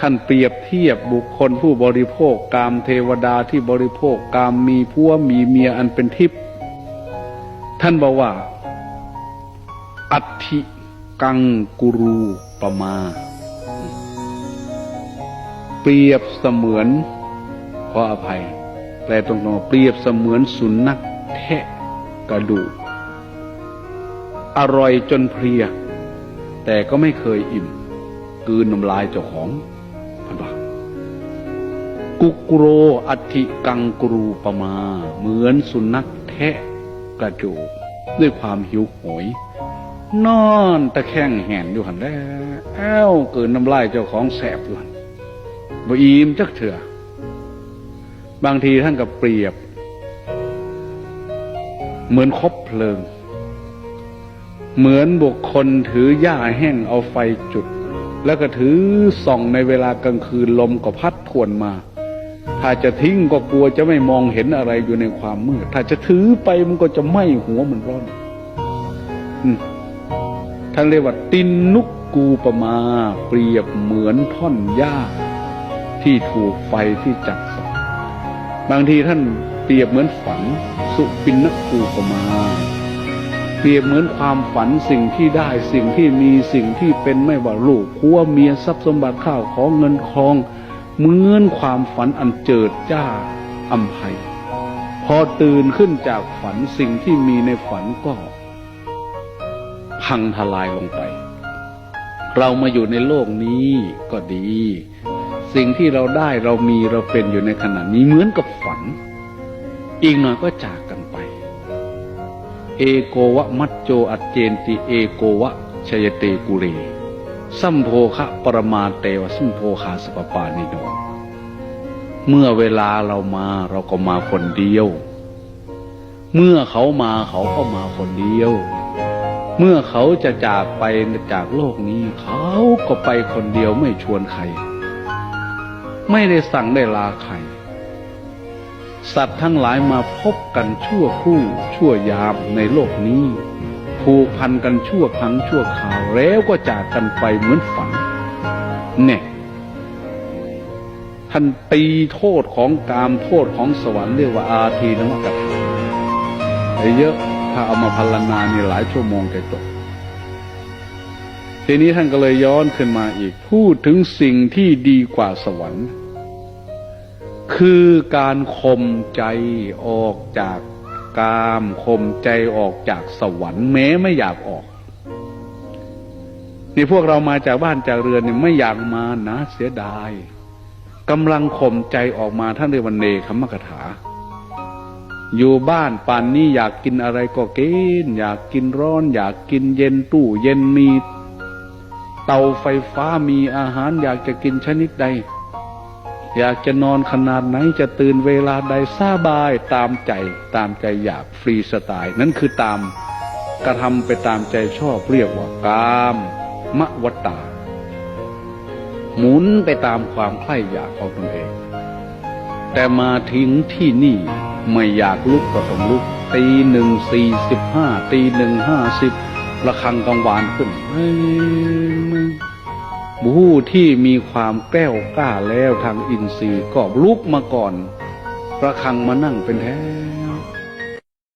ท่านเปรียบเทียบบุคคลผู้บริโภคกามเทวดาที่บริโภคกามมีผัวมีเมียอันเป็นทิพย์ท่านบอกว่า อัติกังกุรูปมา เปรียบเสมือนขออภัย แปลตรงๆเปรียบเสมือนสุนัขแทะกระดูกอร่อยจนเพลีย แต่ก็ไม่เคยอิ่มกืนน้ำลายเจ้าของันว่ากุกโรอัติกังกรูปมา เหมือนสุนัขแทะกระดูกด้วยความหิวโหย นอนตะแคงแหนอยู่หันแล้วแอ้วเกินน้ำลายเจ้าของแสบอยู่หันบ่อิ่มจักเถื่อบางทีท่านก็เปรียบ เหมือนคบเพลิง เหมือนบุคคลถือหญ้าแห้งเอาไฟจุด แล้วก็ถือส่องในเวลากลางคืนลมก็พัดทวนมา ถ้าจะทิ้งก็กลัวจะไม่มองเห็นอะไรอยู่ในความมืด ถ้าจะถือไปมันก็จะไหม้หัวมันร้อนอืมท่านเรียกว่าตินนุกกูปมา เปรียบเหมือนท่อนหญ้า ที่ถูกไฟที่จับส่องบางทีท่านเปรียบเหมือนฝัน สุปินนกูปมา เปรียบเหมือนความฝันสิ่งที่ได้สิ่งที่มีสิ่งที่เป็นไม่ว่าลูกพัวเมียทรัพย์สมบัติข้าวของเงินทองเหมือนความฝันอันเจิดจ้าอัมภัยพอตื่นขึ้นจากฝันสิ่งที่มีในฝันก็ พังทลายลงไป เรามาอยู่ในโลกนี้ก็ดี สิ่งที่เราได้เรามีเราเป็นอยู่ในขณะนี้เหมือนกับฝัน อีกหน่อยก็จากกันไป เอโกวะมัจโจอัจเจนติเอโกวะชยเตกุเร สัมโพคะปรมาเตวสัมโพคาสปปานิโนเมื่อเวลาเรามาเราก็มาคนเดียว เมื่อเขามาเขาก็มาคนเดียว เมื่อเขาจะจากไปจากโลกนี้ เขาก็ไปคนเดียวไม่ชวนใคร ไม่ได้สั่งได้ลาใคร สัตว์ทั้งหลายมาพบกันชั่วคู่ชั่วยามในโลกนี้ ผูกพันกันชั่วครั้งชั่วคราวแล้วก็จากกันไปเหมือนฝัน เนี่ยท่านตีโทษของกามโทษของสวรรค์เรียกว่าอาทีนวกถาเยอะถ้าเอามาพัลนานี่หลายชั่วโมงแกจบทีนี้ท่านก็เลยย้อนขึ้นมาอีก พูดถึงสิ่งที่ดีกว่าสวรรค์ คือการข่มใจออกจากกามข่มใจออกจากสวรรค์แม้ไม่อยากออกนี่พวกเรามาจากบ้านจากเรือนเนี่ยไม่อยากมานะเสียดายกำลังข่มใจออกมาท่านเรียกว่าเนคขมกถา อยู่บ้านป่านนี้อยากกินอะไรก็กิน อยากกินร้อน อยากกินเย็นตู้เย็นมี เตาไฟฟ้ามีอาหารอยากจะกินชนิดใด อยากจะนอนขนาดไหนจะตื่นเวลาใดสบายตามใจตามใจอยากฟรีสไตล์ นั่นคือตามกระทำไปตามใจชอบเรียกว่ากามมวตา หมุนไปตามความใคร่อยากของตนเอง แต่มาทิ้งที่นี่ไม่อยากลุกก็ต้องลุก ตีหนึ่งสี่สิบห้าตีหนึ่งห้าสิบระฆังกังวานขึ้นเฮ้ย ผู้ที่มีความแกล้วกล้าแล้วทางอินทรีย์ก็ลุกมาก่อน ประคังมานั่งเป็นแถว